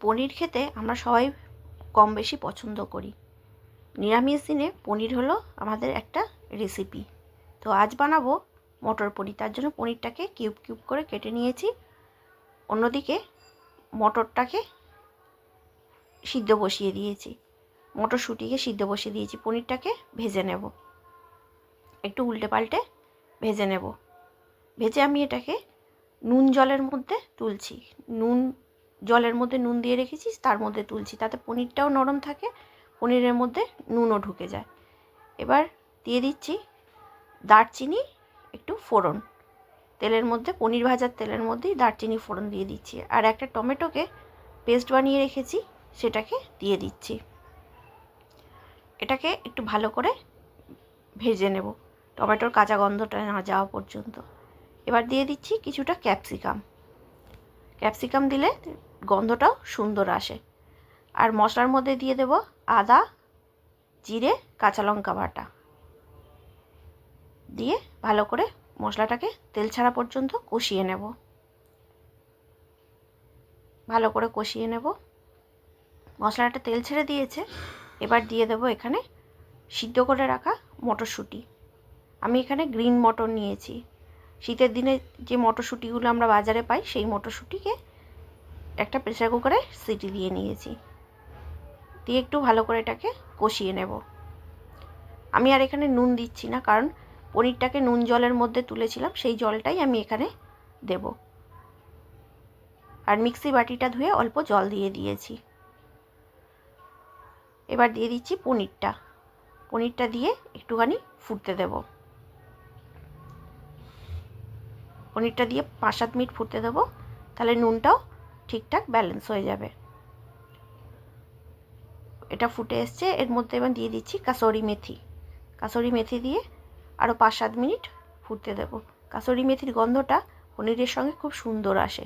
পনির খেতে আমরা সবাই কম বেশি পছন্দ করি। নিরামিষ দিনে পনির হলো আমাদের একটা রেসিপি তো আজ বানাবো মটর পনির। তার জন্য পনিরটাকে কিউব কিউব করে কেটে নিয়েছি। অন্যদিকে মটরটাকে সিদ্ধ বসিয়ে দিয়েছি। মটরশুঁটিকে সিদ্ধ বসিয়ে দিয়েছি। পনিরটাকে ভেজে নেব। একটু উল্টে পাল্টে ভেজে নেব। ভেজে আমি এটাকে নুন জলের মধ্যে তুলছি। নুন জলের মধ্যে নুন দিয়ে রেখেছিস, তার মধ্যে তুলছি। তাতে পনিরটাও নরম থাকে, পনিরের মধ্যে নুনও ঢুকে যায়। এবার দিয়ে দিচ্ছি দারচিনি, একটু ফোড়ন। তেলের মধ্যে, পনির ভাজার তেলের মধ্যেই দারচিনি, ফোড়ন দিয়ে দিচ্ছি। আর একটা টমেটোকে পেস্ট বানিয়ে রেখেছি, সেটাকে দিয়ে দিচ্ছি। এটাকে একটু ভালো করে ভেজে নেব, টমেটোর কাঁচা গন্ধটা না যাওয়া পর্যন্ত। এবার দিয়ে দিচ্ছি কিছুটা ক্যাপসিকাম। ক্যাপসিকাম দিলে গন্ধটাও সুন্দর আসে। আর মশলার মধ্যে দিয়ে দেব আদা, জিরে, কাঁচা লঙ্কা বাটা। দিয়ে ভালো করে মশলাটাকে তেল ছাড়া পর্যন্ত কষিয়ে নেব। ভালো করে কষিয়ে নেব। মশলাটা তেল ছেড়ে দিয়েছে। এবার দিয়ে দেবো এখানে সিদ্ধ করে রাখা মটরশুঁটি। আমি এখানে গ্রিন মটর নিয়েছি। শীতের দিনে যে মটরশুঁটিগুলো আমরা বাজারে পাই, সেই মটরশুঁটিকে একটা প্রেসার কুকারে সিটি দিয়ে নিয়েছি। দিয়ে একটু ভালো করে এটাকে কষিয়ে নেব। আমি আর এখানে নুন দিচ্ছি না, কারণ পনিরটাকে নুন জলের মধ্যে তুলেছিলাম, সেই জলটাই আমি এখানে দেব। আর মিক্সি বাটিটা ধুয়ে অল্প জল দিয়ে দিয়েছি। এবার দিয়ে দিচ্ছি পনিরটা। পনিরটা দিয়ে একটুখানি ফুটতে দেব। পনিরটা দিয়ে পাঁচ সাত মিনিট ফুটতে দেবো। তাহলে নুনটাও ঠিকঠাক ব্যালেন্স হয়ে যাবে। এটা ফুটে এসছে। এর মধ্যে এবার দিয়ে দিচ্ছি কাসরি মেথি। কাসরি মেথি দিয়ে আরও পাঁচ সাত মিনিট ফুটতে দেবো। কাসরি মেথির গন্ধটা পনিরের সঙ্গে খুব সুন্দর আসে।